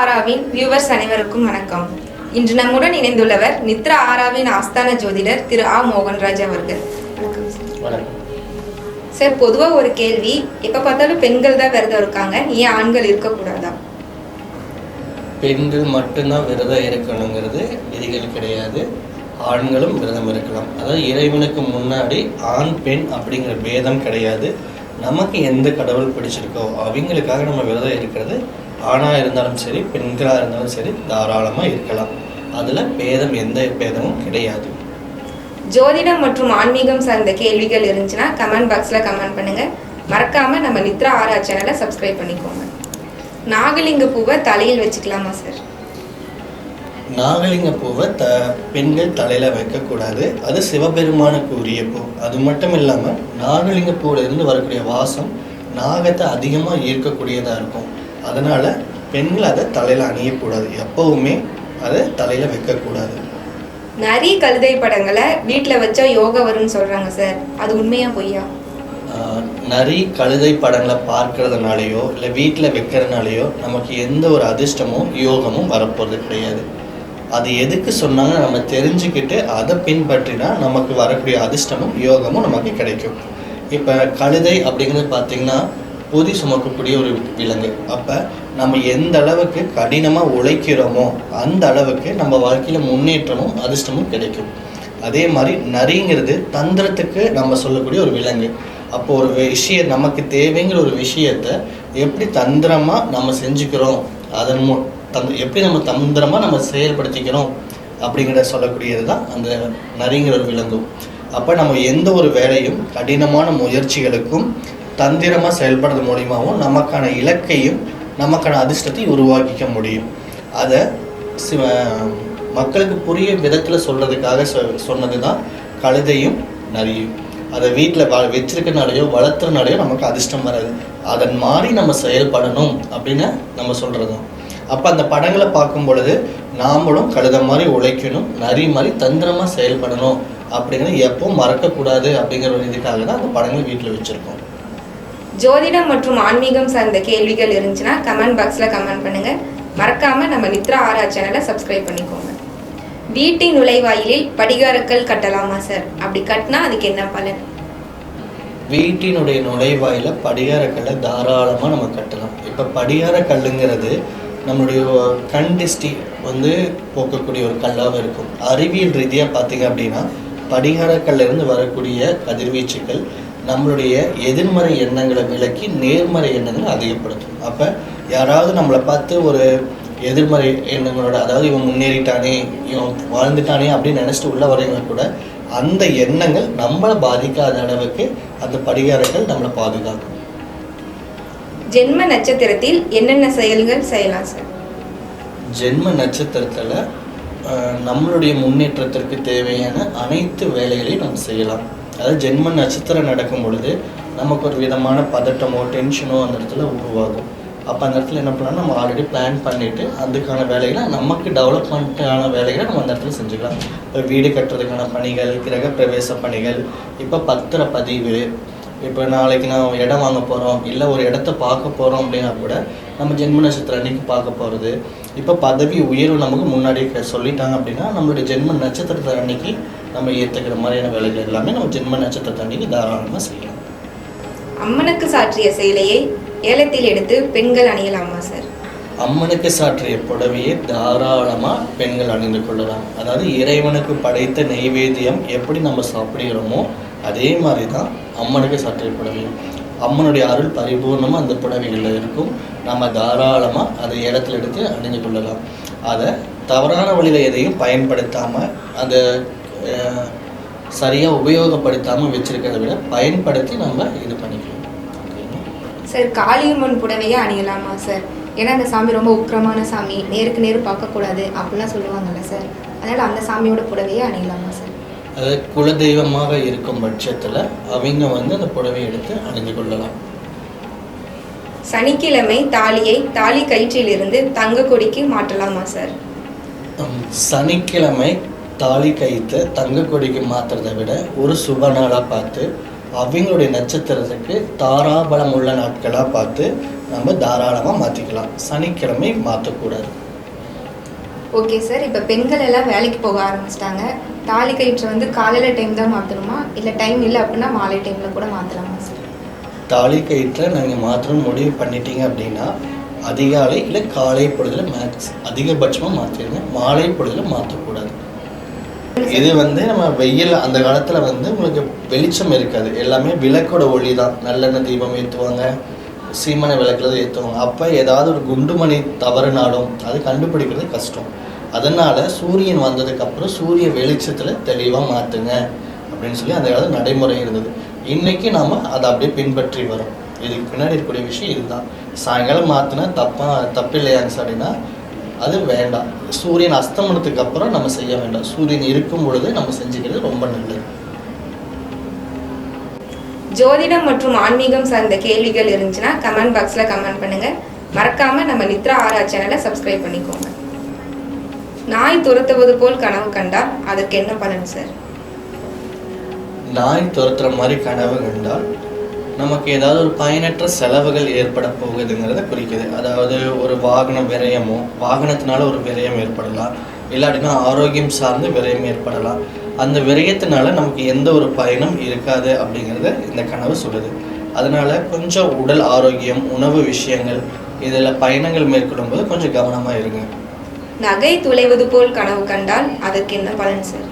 ஆராவின் viewers அனைவருக்கும் வணக்கம். இன்று நம்முடன் இணைந்துள்ளவர் நித்ரா ஆராவின் ஆஸ்தான ஜோதிடர் திரு ஆ. மோகன்ராஜ் அவர்கள். சார் பொதுவாக ஒரு கேள்வி எப்போ பார்த்தாலும் பெண்கள் தான் விரதம் இருக்காங்க ஏன் ஆண்கள் இருக்கக்கூடாதா? பெண்கள் மட்டும்தான் விரதம் இருக்கணுங்கிறது விதிகள் கிடையாது. ஆண்களும் விரதம் இருக்கலாம். அதாவது இறைவனுக்கு முன்னாடி ஆண் பெண் அப்படிங்கிற பேதம் கிடையாது. நமக்கு எந்த கடவுள் பிடிச்சிருக்கோ அவங்களுக்காக நம்ம விரதம் இருக்கிறது ஆணாக இருந்தாலும் சரி பெண்களாக இருந்தாலும் சரி தாராளமாக இருக்கலாம். அதில் பேதம் எந்த பேதமும் கிடையாது. ஜோதிடம் மற்றும் ஆன்மீகம் சார்ந்த கேள்விகள் இருந்துச்சுன்னா கமெண்ட் பாக்ஸில் கமெண்ட் பண்ணுங்க. மறக்காம நம்ம நித்ரா ஆரா சேனலை சப்ஸ்கிரைப் பண்ணிக்கோங்க. நாகலிங்க பூவை தலையில் வச்சுக்கலாமா சார் நாகலிங்க பூவை த பெண்கள் தலையில் வைக்கக்கூடாது. அது சிவபெருமானுக்கு உரிய பூ. அது மட்டும் இல்லாமல் நாகலிங்க பூவில் இருந்து வரக்கூடிய வாசம் நாகத்தை அதிகமாக ஈர்க்கக்கூடியதாக இருக்கும். அதனால் பெண்கள் அதை தலையில் அணியக்கூடாது. எப்போவுமே அதை தலையில் வைக்கக்கூடாது. நரி கழுதை படங்களை வீட்டில் வச்சா யோகா வரும்னு சொல்றாங்க சார். அது உண்மையா பொய்யா? நரி கழுதை படங்களை பார்க்கறதுனாலையோ இல்லை வீட்டில் வைக்கிறதுனாலையோ நமக்கு எந்த ஒரு அதிர்ஷ்டமும் யோகமும் வரப்போகிறது கிடையாது. அது எதுக்கு சொன்னாங்க நம்ம தெரிஞ்சுக்கிட்டு அதை பின்பற்றினா நமக்கு வரக்கூடிய அதிர்ஷ்டமும் யோகமும் நமக்கு கிடைக்கும். இப்போ கழுதை அப்படிங்கிறது பார்த்தீங்கன்னா பொதி சுமக்கக்கூடிய ஒரு விலங்கு. அப்போ நம்ம எந்த அளவுக்கு கடினமாக உழைக்கிறோமோ அந்த அளவுக்கு நம்ம வாழ்க்கையில் முன்னேற்றமும் அதிர்ஷ்டமும் கிடைக்கும். அதே மாதிரி நரிங்கிறது தந்திரத்துக்கு நம்ம சொல்லக்கூடிய ஒரு விலங்கு. அப்போ ஒரு விஷயம் நமக்கு தேவைங்கிற ஒரு விஷயத்த எப்படி தந்திரமாக நம்ம செஞ்சுக்கிறோம்? அதன் மூ தந் எப்படி நம்ம தந்திரமாக நம்ம செயல்படுத்திக்கிறோம்? அப்படிங்கிற சொல்லக்கூடியது தான் அந்த நரிங்கிற ஒரு விலங்கும். அப்போ நம்ம எந்த ஒரு வேலையும் கடினமான முயற்சிகளுக்கும் தந்திரமாக செயல்படுறது மூலியமாகவும் நமக்கான இலக்கையும் நமக்கான அதிர்ஷ்டத்தையும் உருவாக்கிக்க முடியும். அதை சிவ மக்களுக்கு புரிய விதத்தில் சொல்கிறதுக்காக சொ சொன்னது தான் கழுதையும் நரியும். அதை வீட்டில் வ வச்சிருக்கனாலையோ வளர்த்துறனாலையோ நமக்கு அதிர்ஷ்டம் வராது. அதன் மாதிரி நம்ம செயல்படணும் அப்படின்னு நம்ம சொல்கிறது தான் அப்போ அந்த படங்களை பார்க்கும் பொழுது நாமளும் கழுத மாதிரி உழைக்கணும் நரி மாதிரி தந்திரமாக செயல்படணும் அப்படிங்கிறது எப்பவும் மறக்கக்கூடாது அப்படிங்கிற ஒரு இதுக்காக தான் அந்த படங்கள் வீட்டில் வச்சுருக்கோம். ஜோதிடம் மற்றும் ஆன்மீகம் சார்ந்த கேள்விகள் இருந்துச்சுன்னா கமெண்ட் பாக்ஸில் கமெண்ட் பண்ணுங்கள் மறக்காமல் நம்ம நித்ரா ஆரா சேனலை சப்ஸ்கிரைப் பண்ணிக்கோங்க. வீட்டின் நுழைவாயிலில் படிகாரக்கல் கட்டலாமா சார் அப்படி கட்டினா அதுக்கு என்ன பலன்? வீட்டினுடைய நுழைவாயில படிகாரக்கல்லை தாராளமாக நம்ம கட்டலாம். இப்போ படிகார கல்லுங்கிறது நம்மளுடைய கண் திஷ்டி வந்து போக்கக்கூடிய ஒரு கல்லாக இருக்கும். அறிவியல் ரீதியாக பார்த்தீங்க அப்படின்னா படிகார கல்ல இருந்து வரக்கூடிய கதிர்வீச்சுகள் நம்மளுடைய எதிர்மறை எண்ணங்களை விலக்கி நேர்மறை எண்ணங்களை அதிகப்படுத்தும். அப்போ யாராவது நம்மளை பார்த்து ஒரு எதிர்மறை எண்ணங்களோட அதாவது இவன் முன்னேறிட்டானே இவன் வாழ்ந்துட்டானே அப்படின்னு நினச்சிட்டு உள்ள வரவங்க கூட அந்த எண்ணங்கள் நம்மளை பாதிக்காத அளவுக்கு அந்த படிகாரங்கள் நம்மளை பாதுகாக்கும். ஜென்ம நட்சத்திரத்தில் என்னென்ன செயல்கள் செய்யலாம் சார்? ஜென்ம நட்சத்திரத்தில் நம்மளுடைய முன்னேற்றத்திற்கு தேவையான அனைத்து வேலைகளையும் நம்ம செய்யலாம். அதாவது ஜென்ம நட்சத்திரம் நடக்கும் பொழுது நமக்கு ஒரு விதமான பதட்டமோ டென்ஷனோ அந்த இடத்துல உருவாகும். அப்போ அந்த இடத்துல என்ன பண்ணலாம்? நம்ம ஆல்ரெடி பிளான் பண்ணிவிட்டு அதுக்கான வேலைகளை நமக்கு டெவலப்மெண்ட்டான வேலைகளை நம்ம அந்த இடத்துல செஞ்சுக்கலாம். இப்போ வீடு கட்டுறதுக்கான பணிகள் கிரக பிரவேச பணிகள் இப்போ பத்திர பதிவு இப்போ நாளைக்கு நான் இடம் வாங்க போகிறோம் இல்லை ஒரு இடத்த பார்க்க போகிறோம் அப்படின்னா கூட நம்ம ஜென்ம நட்சத்திரம் அன்னைக்கு பார்க்க போகிறது இப்போ பதவி உயர்வு நமக்கு முன்னாடி சொல்லிட்டாங்க அப்படின்னா நம்மளுடைய ஜென்ம நட்சத்திரத்தை அன்னைக்கு நம்ம ஏற்றுக்கிற மாதிரியான வேலைகள் எல்லாமே நம்ம ஜென்ம நட்சத்திரத்தை அன்னைக்கு தாராளமாக செய்யலாம். அம்மனுக்கு சாற்றிய சேலையை ஏலத்தில் எடுத்து பெண்கள் அணியலாமா சார்? அம்மனுக்கு சாற்றிய புடவையை தாராளமாக பெண்கள் அணிந்து கொள்ளலாம். அதாவது இறைவனுக்கு படைத்த நெய்வேத்தியம் எப்படி நம்ம சாப்பிடுகிறோமோ அதே மாதிரி தான் அம்மனுக்கு சட்டை புடவை. அம்மனுடைய அருள் பரிபூர்ணமாக அந்த புடவைகளில் இருக்கும். நம்ம தாராளமாக அதை இடத்துல எடுத்து அணிஞ்சு கொள்ளலாம். அதை தவறான வழியில் எதையும் பயன்படுத்தாமல் அதை சரியாக உபயோகப்படுத்தாமல் வச்சிருக்கிறத விட பயன்படுத்தி நம்ம இது பண்ணிக்கலாம். சார் காளியம்மன் புடவையே அணியலாமா சார்? ஏன்னா அந்த சாமி ரொம்ப உக்கிரமான சாமி. நேருக்கு நேரு பார்க்கக்கூடாது அப்படிலாம் சொல்லுவாங்கல்ல சார். அதனால் அந்த சாமியோட புடவையே அணியலாமா சார்? அது குலதெய்வமாக இருக்கும் பட்சத்தில் அவங்க வந்து அந்த புடவை எடுத்து அணிந்து கொள்ளலாம். சனிக்கிழமை தாலியை தாலி கயிற்றிலிருந்து தங்க கொடிக்கு மாற்றலாமா சார்? சனிக்கிழமை தாலி கயிற்று தங்க கொடிக்கு மாற்றுறதை விட ஒரு சுப நாளாக பார்த்து அவங்களுடைய நட்சத்திரத்துக்கு தாராபலம் உள்ள நாட்களாக பார்த்து நம்ம தாராளமாக மாற்றிக்கலாம் சனிக்கிழமை மாற்றக்கூடாது ஓகே சார். இப்போ பெண்கள் எல்லாம் வேலைக்கு போக ஆரம்பிச்சிட்டாங்க. தாலி கயிற்று வந்து காலையில் டைம் தான் மாற்றணுமா இல்லை டைம் இல்லை அப்படின்னா மாலை டைமில் கூட மாற்றலாமா சார் தாலி கயிற்றை நீங்கள் மாற்றணும் முடிவு பண்ணிட்டீங்க அப்படின்னா அதிகாலை இல்லை காலை பொழுதில் மேக்ஸ் அதிகபட்சமாக மாற்றிடுங்க மாலை பொழுதில் மாற்றக்கூடாது இது வந்து நம்ம வெயில் அந்த காலத்தில் வந்து உங்களுக்கு வெளிச்சம் இருக்காது. எல்லாமே விளக்கோட ஒளி தான். நல்லெண்ணெய் தீபம் ஏற்றுவாங்க சீமனை விளக்கில் ஏற்றுவாங்க அப்போ ஏதாவது ஒரு குண்டுமணி தவறுனாலும் அது கண்டுபிடிக்கிறது கஷ்டம். அதனால் சூரியன் வந்ததுக்கப்புறம் சூரிய வெளிச்சத்தில் தெளிவாக மாற்றுங்க அப்படின்னு சொல்லி அந்த காலத்தில் நடைமுறை இருந்தது. இன்றைக்கி நாம் அதை அப்படியே பின்பற்றி வரோம். இதுக்கு பின்னாடி இருக்கக்கூடிய விஷயம் இதுதான். சாயங்காலம் மாற்றினா தப்பாக தப்பு இல்லையாங்க அப்படின்னா அது வேண்டாம். சூரியன் அஸ்தமனத்துக்கு அப்புறம் நம்ம செய்ய வேண்டாம். சூரியன் இருக்கும் பொழுது நம்ம செஞ்சுக்கிறது ரொம்ப நல்லது. ஜோதிடம் மற்றும் ஆன்மீகம் சார்ந்த கேள்விகள் இருந்துச்சுன்னா கமெண்ட் பாக்ஸில் கமெண்ட் பண்ணுங்கள் மறக்காமல் நம்ம நித்ரா ஆரா சேனலை சப்ஸ்கிரைப் பண்ணிக்கோங்க. நாய் துரத்துவது போல் கனவு கண்டால் அதற்கு என்ன பலன் சார் நாய் துரத்துற மாதிரி கனவு கண்டால் நமக்கு ஏதாவது ஒரு பயனற்ற செலவுகள் ஏற்பட போகுதுங்கிறத குறிக்குது. அதாவது ஒரு வாகன விரயமோ வாகனத்தினால ஒரு விரயம் ஏற்படலாம். இல்லாட்டினா ஆரோக்கியம் சார்ந்து விரயம் ஏற்படலாம். அந்த விரயத்தினால நமக்கு எந்த ஒரு பயனும் இருக்காது அப்படிங்கிறத இந்த கனவு சொல்லுது. அதனால கொஞ்சம் உடல் ஆரோக்கியம் உணவு விஷயங்கள் இதில் பயணங்கள் மேற்கொள்ளும்போது கொஞ்சம் கவனமாக இருங்க. நகை துளைவது போல் கனவு கண்டால் அதற்கு என்ன பலன் சார்?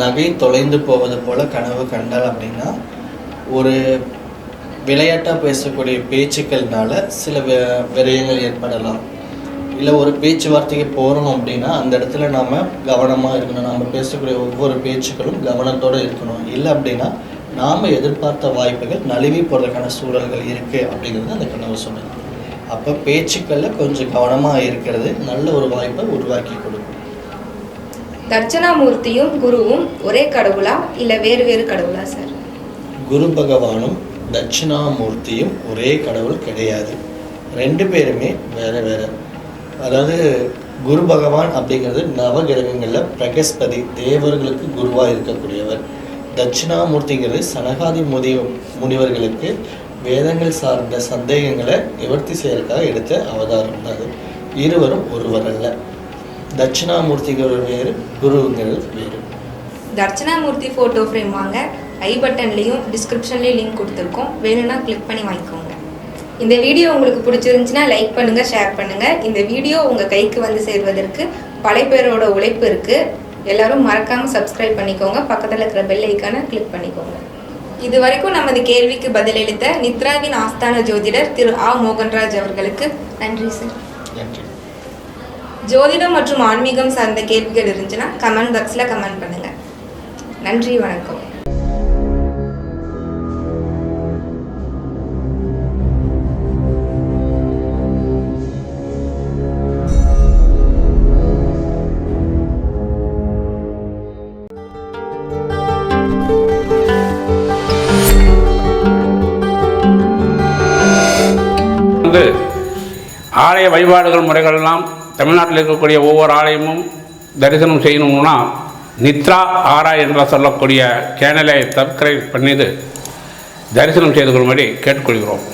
நகை தொலைந்து போவது போல கனவு கண்டால் அப்படின்னா ஒரு விளையாட்டாக பேசக்கூடிய பேச்சுக்கள்னால சில விரயங்கள் ஏற்படலாம். இல்லை ஒரு பேச்சுவார்த்தைக்கு போகிறோம் அப்படின்னா அந்த இடத்துல நாம் கவனமாக இருக்கணும். நாம் பேசக்கூடிய ஒவ்வொரு பேச்சுக்களும் கவனத்தோடு இருக்கணும். இல்லை அப்படின்னா நாம் எதிர்பார்த்த வாய்ப்புகள் நழுவி போகிறதுக்கான சூழல்கள் இருக்குது அப்படிங்கிறது அந்த கனவு சொன்னது அப்போ பேச்சுக்களில் கொஞ்சம் கவனமாக இருக்கிறது நல்ல ஒரு வாய்ப்பை உருவாக்கி கொடுக்கும். தட்சணாமூர்த்தியும் குருவும் ஒரே கடவுளா இல்லை வேறு வேறு கடவுளா சார்? குரு பகவானும் தட்சிணாமூர்த்தியும் ஒரே கடவுள் கிடையாது. ரெண்டு பேருமே வேற வேற. அதாவது குரு பகவான் அப்படிங்கிறது நவகிரகங்களில் பிரகஸ்பதி தேவர்களுக்கு குருவாக இருக்கக்கூடியவர். தட்சிணாமூர்த்திங்கிறது சனகாதி முதி முனிவர்களுக்கு வேதங்கள் சார்ந்த சந்தேகங்களை நிவர்த்தி செய்யறதுக்காக எடுத்த அவதாரம் அது. இருவரும் ஒருவர் அல்ல. தட்சிணாமூர்த்திகள் வேறு குருங்கிறது வேறு. தட்சிணாமூர்த்தி ஃபோட்டோ ஃப்ரேம் வாங்க. ஐ பட்டன்லேயும் டிஸ்கிரிப்ஷன்லேயும் லிங்க் கொடுத்துருக்கோம். வேணும்னா கிளிக் பண்ணி வாங்கிக்கோங்க. இந்த வீடியோ உங்களுக்கு பிடிச்சிருந்துச்சுன்னா லைக் பண்ணுங்கள் ஷேர் பண்ணுங்கள் இந்த வீடியோ உங்கள் கைக்கு வந்து சேர்வதற்கு பல பேரோட உழைப்பு இருக்குது எல்லோரும் மறக்காமல் சப்ஸ்கிரைப் பண்ணிக்கோங்க. பக்கத்தில் இருக்கிற பெல் ஐக்கானை கிளிக் பண்ணிக்கோங்க. இது வரைக்கும் நமது கேள்விக்கு பதிலளித்த நித்ராவின் ஆஸ்தான ஜோதிடர் திரு ஆ. மோகன்ராஜ் அவர்களுக்கு நன்றி சார். ஜோதிடம் மற்றும் ஆன்மீகம் சார்ந்த கேள்விகள் இருந்துச்சுன்னா கமெண்ட் பாக்ஸில் கமெண்ட் பண்ணுங்க. நன்றி வணக்கம். வந்து ஆலய வழிபாடுகள் முறைகள் எல்லாம் தமிழ்நாட்டில் இருக்கக்கூடிய ஒவ்வொரு ஆலயமும் தரிசனம் செய்யணும்னா நித்ரா ஆரா என்ற சொல்லக்கூடிய சேனலை சப்ஸ்கிரைப் பண்ணிது தரிசனம் செய்து கொள்ளும்படி கேட்டுக்கொள்கிறோம்.